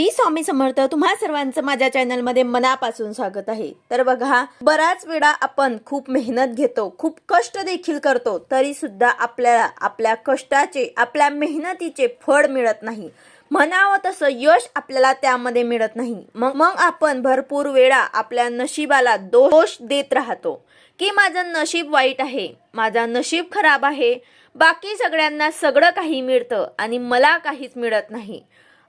श्री स्वामी समर्थ तुम्हा सर्वांचं माझ्या चॅनलमध्ये मनापासून स्वागत आहे. तर बघा बराच वेळा आपण खूप मेहनत घेतो खूप कष्ट देखील करतो तरी सुद्धा आपल्याला आपल्या कष्टाचे आपल्या मेहनतीचे फळ मिळत नाही. म्हणावं तसं यश आपल्याला त्यामध्ये मिळत नाही. मग मग आपण भरपूर वेळा आपल्या नशिबाला दोष देत राहतो. की माझं नशीब वाईट आहे माझा नशीब खराब आहे बाकी सगळ्यांना सगळं काही मिळतं आणि मला काहीच मिळत नाही.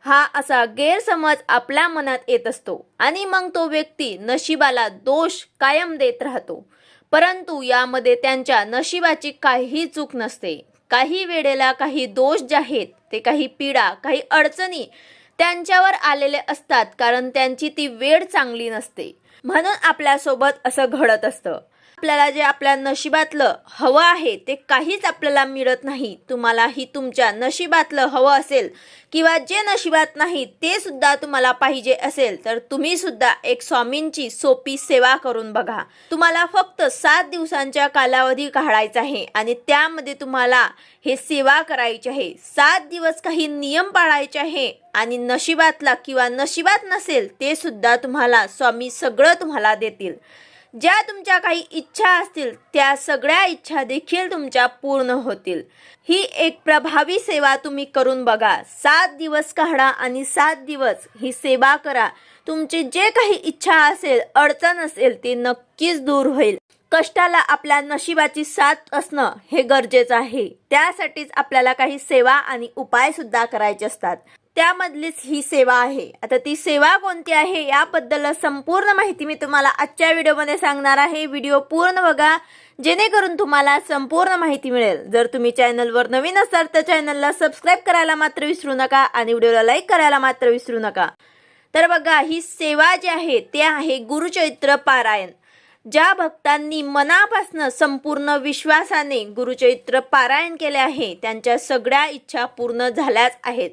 हा असा गैरसमज आपल्या मनात येत असतो आणि मग तो व्यक्ती नशिबाला दोष कायम देत राहतो. परंतु यामध्ये त्यांच्या नशिबाची काहीही चूक नसते. काही वेळेला काही दोष जे आहेत ते काही पीडा काही अडचणी त्यांच्यावर आलेले असतात कारण त्यांची ती वेळ चांगली नसते. म्हणून आपल्यासोबत असं घडत असतं. आपल्याला जे आपल्या नशिबातलं हवं आहे ते काहीच आपल्याला मिळत नाही. तुम्हालाही तुमच्या नशिबातलं हवं असेल किंवा जे नशिबात नाही ते सुद्धा तुम्हाला पाहिजे असेल तर तुम्ही सुद्धा एक स्वामींची सोपी सेवा करून बघा. तुम्हाला फक्त सात दिवसांच्या कालावधी काढायचा आहे आणि त्यामध्ये तुम्हाला हे सेवा करायची आहे. सात दिवस काही नियम पाळायचे आहे आणि नशिबातला किंवा नशिबात नसेल ते सुद्धा तुम्हाला स्वामी सगळं तुम्हाला देतील. ज्या तुमच्या काही इच्छा असतील त्या सगळ्या इच्छा देखील तुमच्या पूर्ण होतील. ही एक प्रभावी सेवा तुम्ही करून बघा. सात दिवस काढा आणि सात दिवस ही सेवा करा. तुमची जे काही इच्छा असेल अडचण असेल ती नक्कीच दूर होईल. कष्टाला आपल्या नशिबाची साथ असणं हे गरजेचं आहे. त्यासाठीच आपल्याला काही सेवा आणि उपाय सुद्धा करायचे असतात. त्यामधलीच ही सेवा आहे. आता ती सेवा कोणती आहे याबद्दल संपूर्ण माहिती मी तुम्हाला आजच्या व्हिडिओमध्ये सांगणार आहे. व्हिडिओ पूर्ण बघा. जेणेकरून तुम्हाला संपूर्ण माहिती मिळेल. जर तुम्ही चॅनलवर नवीन असाल तर चॅनलला सबस्क्राईब करायला मात्र विसरू नका आणि व्हिडिओला लाईक करायला मात्र विसरू नका. तर बघा ही सेवा जी आहे ते आहे गुरुचैत्र पारायण. ज्या भक्तांनी मनापासनं संपूर्ण विश्वासाने गुरुचरित्र पारायण केले आहे त्यांच्या सगळ्या इच्छा पूर्ण झाल्याच आहेत.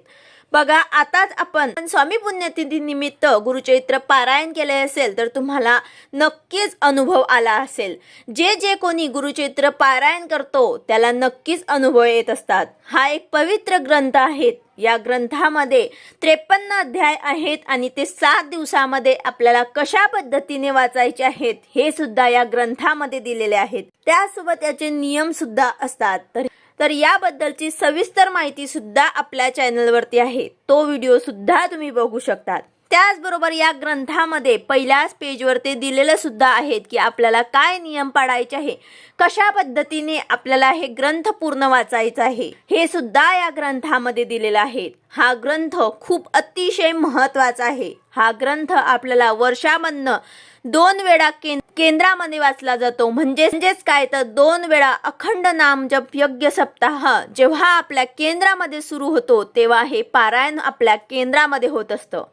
बघा आताच आपण स्वामी पुण्यतिथी निमित्त गुरुचरित्र पारायण केले असेल तर तुम्हाला नक्कीच अनुभव आला असेल. जे जे कोणी गुरुचरित्र पारायण करतो त्याला नक्कीच अनुभव येत असतात. हा एक पवित्र ग्रंथ आहे. या ग्रंथामध्ये त्रेपन्न अध्याय आहेत आणि ते सात दिवसामध्ये आपल्याला कशा पद्धतीने वाचायचे आहेत हे सुद्धा या ग्रंथामध्ये दिलेले आहेत. त्यासोबत याचे नियम सुद्धा असतात. तर तर याबद्दलची सविस्तर माहिती सुद्धा आपल्या चॅनलवरती आहे. तो व्हिडिओ सुद्धा तुम्ही बघू शकतात. त्याचबरोबर या ग्रंथामध्ये पहिल्याच पेजवर ते दिलेलं सुद्धा आहेत की आपल्याला काय नियम पाळायचे आहे. कशा पद्धतीने आपल्याला हे ग्रंथ पूर्ण वाचायचं आहे हे सुद्धा या ग्रंथामध्ये दिलेलं आहे. हा ग्रंथ खूप अतिशय महत्त्वाचा आहे. हा ग्रंथ आपल्याला वर्षामधनं दोन वेळा केंद्र केंद्रामध्ये वाचला जातो. म्हणजेच काय? तर दोन वेळा अखंड नाम जप यज्ञ सप्ताह जेव्हा आपल्या केंद्रामध्ये सुरू होतो तेव्हा हे पारायण आपल्या केंद्रामध्ये होत असतं.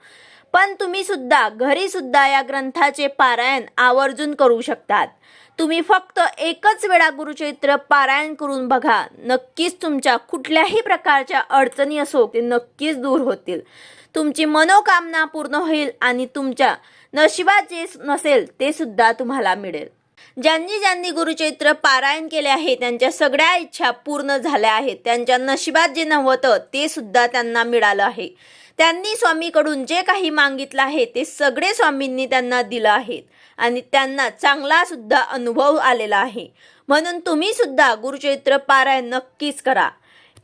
पण तुम्ही सुद्धा घरी सुद्धा या ग्रंथाचे पारायण आवर्जून करू शकतात. तुम्ही फक्त एकच वेळा गुरुचरित्र पारायण करून बघा. नक्कीच तुमच्या कुठल्याही प्रकारच्या अडचणी असो ते नक्कीच दूर होतील. तुमची मनोकामना पूर्ण होईल आणि तुमच्या नशिबात जे नसेल ते सुद्धा तुम्हाला मिळेल. ज्यांनी ज्यांनी गुरुचैत्र पारायण केले आहे त्यांच्या सगळ्या इच्छा पूर्ण झाल्या आहेत. त्यांच्या नशिबात जे नव्हतं ते सुद्धा त्यांना मिळालं आहे. त्यांनी स्वामीकडून जे काही मागितलं आहे ते सगळे स्वामींनी त्यांना दिलं आहे आणि त्यांना चांगला सुद्धा अनुभव आलेला आहे. म्हणून तुम्ही सुद्धा गुरुचैत्र पारायण नक्कीच करा.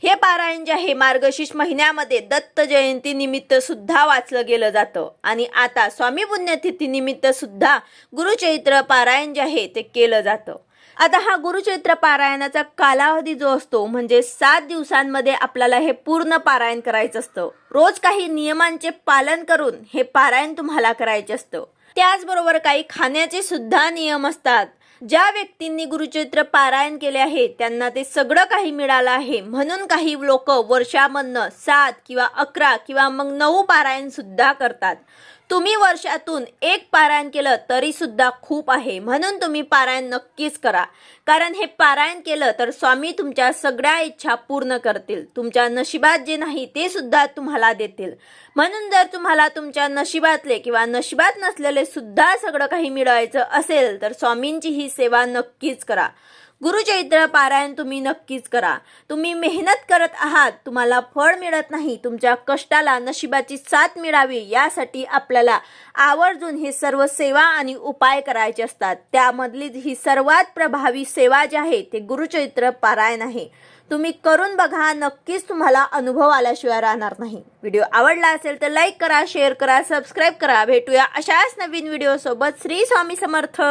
हे पारायण जे आहे मार्गशीर्ष महिन्यामध्ये दत्त जयंती निमित्त सुद्धा वाचलं गेलं जातं. आणि आता स्वामी पुण्यतिथी निमित्त सुद्धा गुरुचैत्र पारायण जे आहे ते केलं जातं. आता हा गुरुचैत्र पारायणाचा कालावधी जो असतो म्हणजे सात दिवसांमध्ये आपल्याला हे पूर्ण पारायण करायचं असतं. रोज काही नियमांचे पालन करून हे पारायण तुम्हाला करायचे असतं. त्याचबरोबर काही खाण्याचे सुद्धा नियम असतात. ज्या व्यक्तींनी गुरुचरित्र पारायण केले आहे त्यांना ते सगळं काही मिळालं आहे. म्हणून काही लोक वर्षामधनं सात किंवा अकरा किंवा मग नऊ पारायण सुद्धा करतात. तुम्ही वर्षातून एक पारायण केलं तरी सुद्धा खूप आहे. म्हणून तुम्ही पारायण नक्कीच करा. कारण हे पारायण केलं तर स्वामी तुमच्या सगळ्या इच्छा पूर्ण करतील. तुमच्या नशिबात जे नाही ते सुद्धा तुम्हाला देतील. म्हणून जर तुम्हाला तुमच्या नशिबातले किंवा नशिबात नसलेले सुद्धा सगळं काही मिळवायचं असेल तर स्वामींची ही सेवा नक्कीच करा. गुरुचैत्र पारायण तुम्ही नक्कीच करा. तुम्ही मेहनत करत आहात तुम्हाला फळ मिळत नाही तुमच्या कष्टाला नशिबाची साथ मिळावी यासाठी आपल्याला आवर्जून हे सर्व सेवा आणि उपाय करायचे असतात. त्यामधली ही सर्वात प्रभावी सेवा जी आहे ते गुरुचैत्र पारायण आहे. तुम्ही करून बघा नक्कीच तुम्हाला अनुभव आल्याशिवाय राहणार नाही. व्हिडिओ आवडला असेल तर लाईक करा शेअर करा सबस्क्राईब करा. भेटूया अशाच नवीन व्हिडिओसोबत. श्री स्वामी समर्थ.